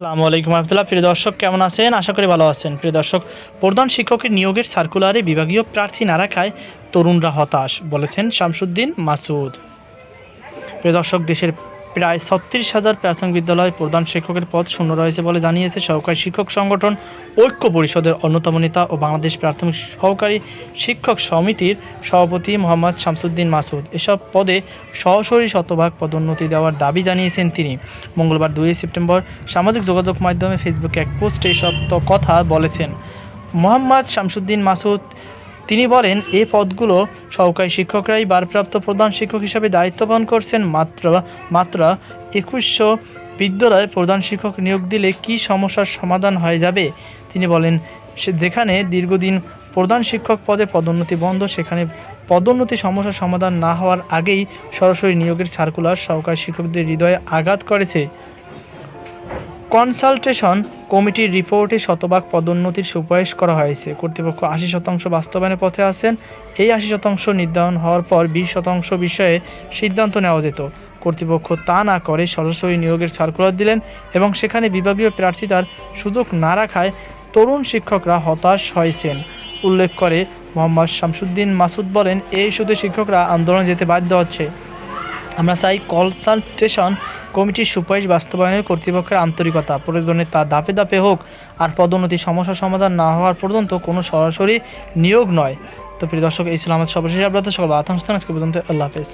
আসসালামু আলাইকুম আহমতুল্লাহ প্রিয় দর্শক, কেমন আছেন? আশা করি ভালো আছেন। প্রিয় দর্শক, প্রধান শিক্ষকের নিয়োগের সার্কুলারে বিভাগীয় প্রার্থী না রাখায় তরুণরা হতাশ, বলেছেন শামসুদ্দিন মাসুদ। প্রিয় দর্শক, দেশের প্রায় ছত্রিশ হাজার প্রাথমিক বিদ্যালয় প্রধান শিক্ষকের পদ শূন্য রয়েছে বলে জানিয়েছে সহকারী শিক্ষক সংগঠন ঐক্য পরিষদের অন্যতম নেতা ও বাংলাদেশ প্রাথমিক সহকারী শিক্ষক সমিতির সভাপতি মোহাম্মদ শামসুদ্দিন মাসুদ এসব পদে সরাসরি শতভাগ পদোন্নতি দেওয়ার দাবি জানিয়েছেন তিনি। মঙ্গলবার দুই সেপ্টেম্বর সামাজিক যোগাযোগ মাধ্যমে ফেসবুকে এক পোস্টে এসব কথা বলেছেন। মোহাম্মদ শামসুদ্দিন মাসুদ তিনি বলেন, এ পদগুলো সহকারী শিক্ষকরাই ভারপ্রাপ্ত প্রধান শিক্ষক হিসাবে দায়িত্ব পালন করছেন। মাত্র মাত্র একুশশো বিদ্যালয়ে প্রধান শিক্ষক নিয়োগ দিলে কি সমস্যার সমাধান হয়ে যাবে? তিনি বলেন যেখানে দীর্ঘদিন প্রধান শিক্ষক পদে পদোন্নতি বন্ধ, সেখানে পদোন্নতি সমস্যার সমাধান না হওয়ার আগেই সরাসরি নিয়োগের সার্কুলার সহকারী শিক্ষকদের হৃদয়ে আঘাত করেছে। কনসালটেশন কমিটির রিপোর্টে শতভাগ পদোন্নতির সুপারিশ করা হয়েছে। কর্তৃপক্ষ আশি শতাংশ বাস্তবায়নের পথে আছেন। এই আশি শতাংশ নির্ধারণ হওয়ার পর বিশ শতাংশ বিষয়ে সিদ্ধান্ত নেওয়া যেত। কর্তৃপক্ষ তা না করে সরাসরি নিয়োগের সার্কুলার দিলেন এবং সেখানে বিভাগীয় প্রার্থিতার সুযোগ না রাখায় তরুণ শিক্ষকরা হতাশ হয়েছেন। উল্লেখ করে মোহাম্মদ শামসুদ্দিন মাসুদ বলেন, এই ইস্যুতে শিক্ষকরা আন্দোলনে যেতে বাধ্য হচ্ছে। আমরা চাই কনসালটেশন কমিটির সুপারিশ বাস্তবায়নের কর্তৃপক্ষের আন্তরিকতা। প্রয়োজনে তা ধাপে ধাপে হোক, আর পদোন্নতি সমস্যা সমাধান না হওয়ার পর্যন্ত কোনো সরাসরি নিয়োগ নয়। তো প্রিয় দর্শক, এই ছিল আমাদের সর্বশেষ আপনাদের সকল আতঙ্ক আজকে পর্যন্ত আল্লাহ হাফেজ।